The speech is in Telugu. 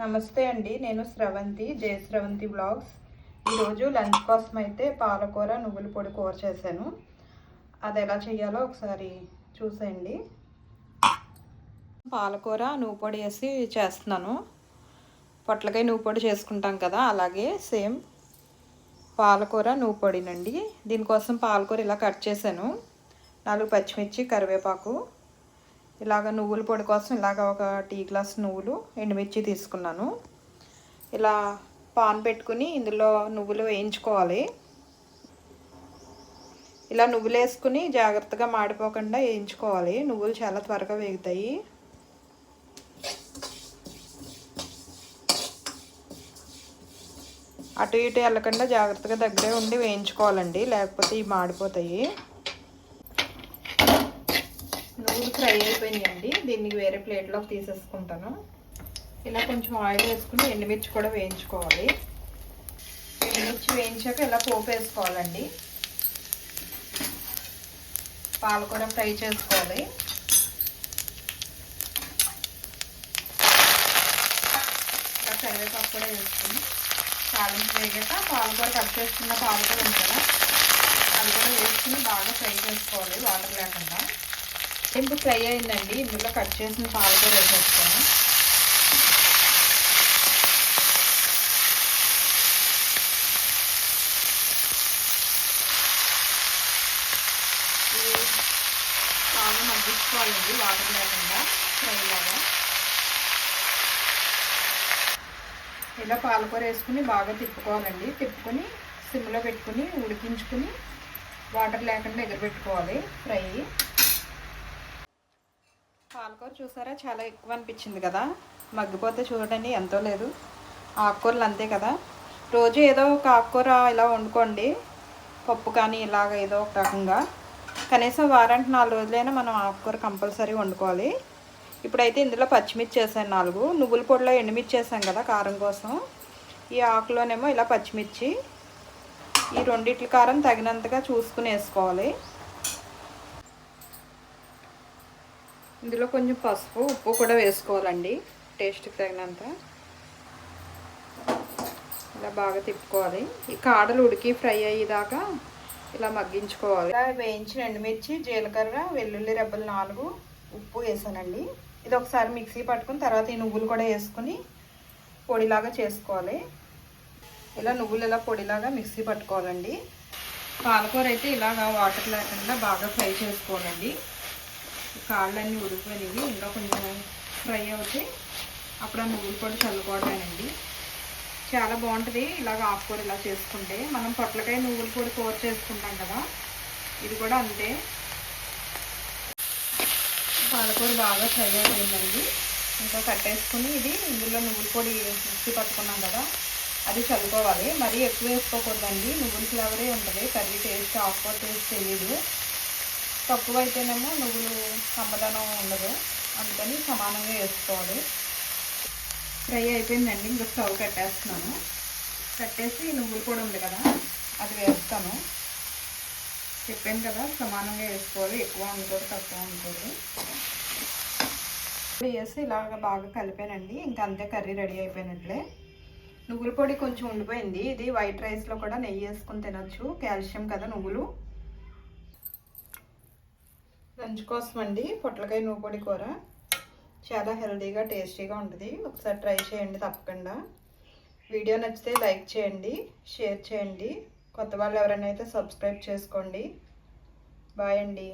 నమస్తే అండి నేను స్రవంతి జయ స్రవంతి బ్లాగ్స్. ఈరోజు లంచ్ కోసం అయితే పాలకూర నువ్వుల పొడి కూర చేశాను. అది ఎలా చేయాలో ఒకసారి చూసేయండి. పాలకూర నువ్వు పొడి వేసి చేస్తున్నాను. పొట్లకాయ నువ్వు పొడి చేసుకుంటాం కదా అలాగే సేమ్ పాలకూర నువ్వు పొడినండి. దీనికోసం పాలకూర ఇలా కట్ చేశాను. నాలుగు పచ్చిమిర్చి కరివేపాకు ఇలాగ నువ్వుల పొడి కోసం ఇలాగ ఒక టీ గ్లాస్ నువ్వులు ఎండుమిర్చి తీసుకున్నాను. ఇలా పాన్ పెట్టుకుని ఇందులో నువ్వులు వేయించుకోవాలి. ఇలా నువ్వులు వేసుకుని జాగ్రత్తగా మాడిపోకుండా వేయించుకోవాలి. నువ్వులు చాలా త్వరగా వేగుతాయి. అటు ఇటు వెళ్ళకుండా జాగ్రత్తగా దగ్గరే ఉండి వేయించుకోవాలండి. లేకపోతే ఇవి మాడిపోతాయి. నువ్వులు ఫ్రై అయిపోయిందండి దీన్ని వేరే ప్లేట్లోకి తీసేసుకుంటాను. ఇలా కొంచెం ఆయిల్ వేసుకుని ఎండుమిర్చి కూడా వేయించుకోవాలి. ఎండుమిర్చి వేయించాక ఇలా పోపు వేసుకోవాలండి. పాలకూర ఫ్రై చేసుకోవాలి. ఇలా కరివేపాకు కూడా వేసుకుని తాలింపు వేగాక పాలకూర కట్ చేసుకున్న పాలకూర ఉంది కదా అది కూడా వేసుకుని బాగా ఫ్రై చేసుకోవాలి వాటర్ లేకుండా. ఇప్పుడు ఫ్రై అయిందండి. ఇందులో కట్ చేసిన పాలకూర వేసేస్తాను. బాగా మగ్గించుకోవాలండి వాటర్ లేకుండా ఫ్రై లాగా. ఇలా పాలకూర వేసుకుని బాగా తిప్పుకోవాలండి. తిప్పుకొని సిమ్లో పెట్టుకుని ఉడికించుకుని వాటర్ లేకుండా ఎగరబెట్టుకోవాలి ఫ్రై. పాలకూర చూసారా? చాలా ఎక్కువ అనిపించింది కదా. మగ్గిపోతే చూడండి ఎంతో లేదు. ఆకుకూరలు అంతే కదా. రోజు ఏదో ఒక ఆకుకూర ఇలా వండుకోండి. పప్పు కానీ ఇలాగ ఏదో ఒక రకంగా. కనీసం వారానికి నాలుగు రోజులైనా మనం ఆకుకూర కంపల్సరీ వండుకోవాలి. ఇప్పుడైతే ఇందులో పచ్చిమిర్చి వేసాను నాలుగు. నువ్వుల పొడిలో ఎండుమిర్చి వేసాం కదా కారం కోసం. ఈ ఆకులోనేమో ఇలా పచ్చిమిర్చి. ఈ రెండిట్ల కారం తగినంతగా చూసుకుని వేసుకోవాలి. ఇందులో కొంచెం పసుపు ఉప్పు కూడా వేసుకోవాలండి. టేస్ట్కి తగినంత. ఇలా బాగా తిప్పుకోవాలి. ఈ కాడలు ఉడికి ఫ్రై అయ్యేదాకా ఇలా మగ్గించుకోవాలి. ఇలా వేయించిన ఎండుమిర్చి జీలకర్ర వెల్లుల్లి రెబ్బలు నాలుగు ఉప్పు వేసానండి. ఇది ఒకసారి మిక్సీ పట్టుకుని తర్వాత ఈ నువ్వులు కూడా వేసుకుని పొడిలాగా చేసుకోవాలి. ఇలా నువ్వులు ఇలా పొడిలాగా మిక్సీ పట్టుకోవాలండి. పాలకూర అయితే ఇలాగా వాటర్ లేకుండా బాగా ఫ్రై చేసుకోవాలండి. కాళ్ళన్నీ ఉడికిపోయినవి ఇంకా కొంచెం ఫ్రై అవుతే అప్పుడు ఆ నువ్వులు పొడి చల్లుకోవటానండి. చాలా బాగుంటుంది ఇలాగ ఆకుకూర ఇలా చేసుకుంటే. మనం పొట్లకాయ నువ్వుల పొడి కూర చేసుకుంటాం కదా ఇది కూడా అంతే. పాలకూర బాగా ఫ్రై అయిపోయిందండి. ఇంకా కట్టేసుకుని ఇది ఇందులో నువ్వుల పొడి మిక్సీ పట్టుకున్నాం కదా అది చల్లుకోవాలి. మరీ ఎక్కువ వేసుకోకూడదండి. నువ్వుల ఫ్లేవరే ఉంటుంది. కర్రీ టేస్ట్ ఆకుకూర టేస్ట్ తెలియదు తక్కువ అయితేనేమో నువ్వులు కమ్మదనం ఉండదు. అందుకని సమానంగా వేసుకోవాలి. ఫ్రై అయిపోయిందండి. ఇంకా స్టవ్ కట్టేస్తున్నాను. కట్టేసి నువ్వులు కూడా ఉంది కదా అది వేస్తాను. చెప్పాను కదా సమానంగా వేసుకోవాలి. ఎక్కువ అనుకోరు తక్కువ అనుకోరు వేసి ఇలాగ బాగా కలిపానండి. ఇంకా అంతే కర్రీ రెడీ అయిపోయినట్లే. నువ్వుల పొడి కొంచెం ఉండిపోయింది. ఇది వైట్ రైస్లో కూడా నెయ్యి వేసుకుని తినొచ్చు. కాల్షియం కదా నువ్వులు. లంచ్ కోసం అండి పొట్లకాయ నువ్వు కూర. చాలా హెల్దీగా టేస్టీగా ఉంటుంది. ఒకసారి ట్రై చేయండి తప్పకుండా. వీడియో నచ్చితే లైక్ చేయండి షేర్ చేయండి. కొత్త వాళ్ళు ఎవరైనా అయితే సబ్స్క్రైబ్ చేసుకోండి. బాయ్ అండి.